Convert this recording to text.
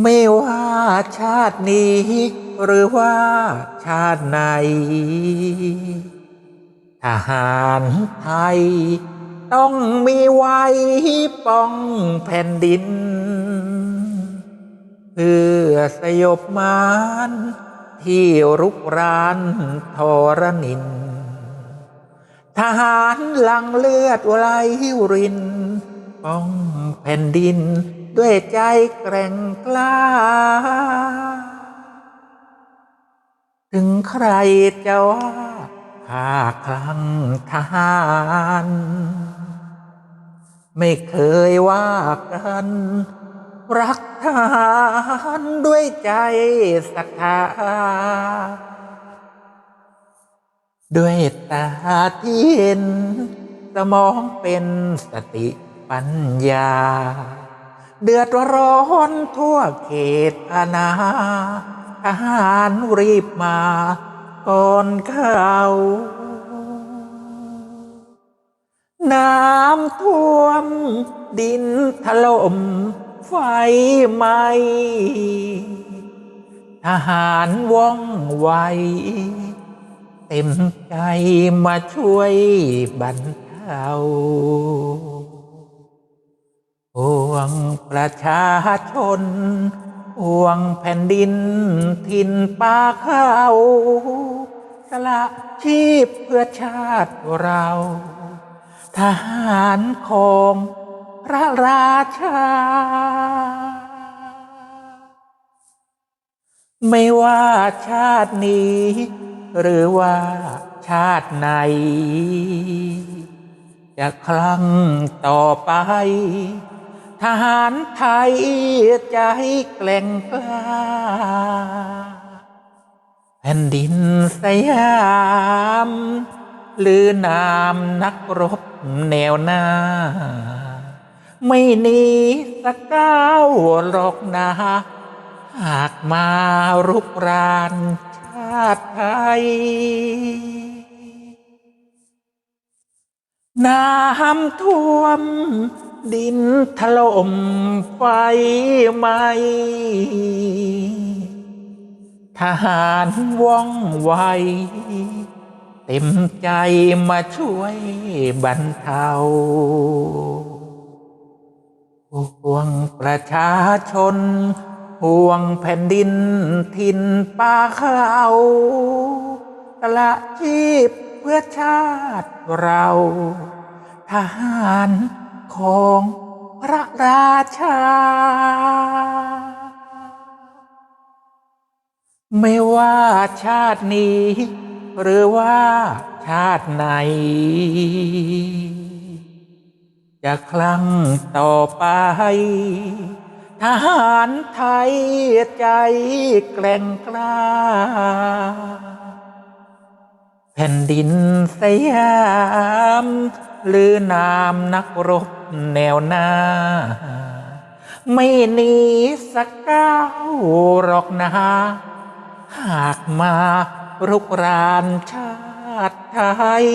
ไม่ว่าชาตินี้ หรือว่าชาติไหน ทหารไทย ต้องมีไว้ป้องแผ่นดิน เพื่อสยบมารที่รุกรานทรนิน ทหารหลังเลือดไหลริน ป้องแผ่นดิน ด้วยใจแกร่งกล้า ถึงใครจะว่าข้าคลั่งทหาร ไม่เคยว่ากัน รักทหารด้วยใจศรัทธาด้วยตาที่เห็นสมองเป็นสติ ปัญญา เดือดร้อนทั่วเขตอาณาทหารรีบมาก่อนเขาน้ำท่วม ดินถล่มไฟไหมทหารว่องไว เต็มใจมาช่วยบรรเทา วงประชาชนห่วงแผ่นดินถิ่นป่าเขาสละชีพเพื่อชาติเรา ทหารของพระราชา ไม่ว่าชาตินี้ หรือว่าชาติไหน จะคลั่งต่อไป ทหารไทยใจแกล่งกล้าแผ่นดินสยามหรือนามนักรบแนวหน้า ไม่หนีสักก้าวหรอกนะ หากมารุกรานชาติไทย น้ำท่วม ดินถล่มไฟไหม ทหารว่องไว เต็มใจมาช่วยบรรเทาห่วงประชาชน ห่วงแผ่นดินถิ่นป่าเขาตละชีพเพื่อชาติเรา ทหาร ของพระราชา ไม่ว่าชาตินี้ หรือว่าชาติไหน จะคลั่งต่อไป ทหารไทยใจแกร่งกล้า แผ่นดินสยาม หรือนามนักรบ แนวหน้า ไม่หนีสักก้าวหรอกนะ หากมารุกรานชาติไทย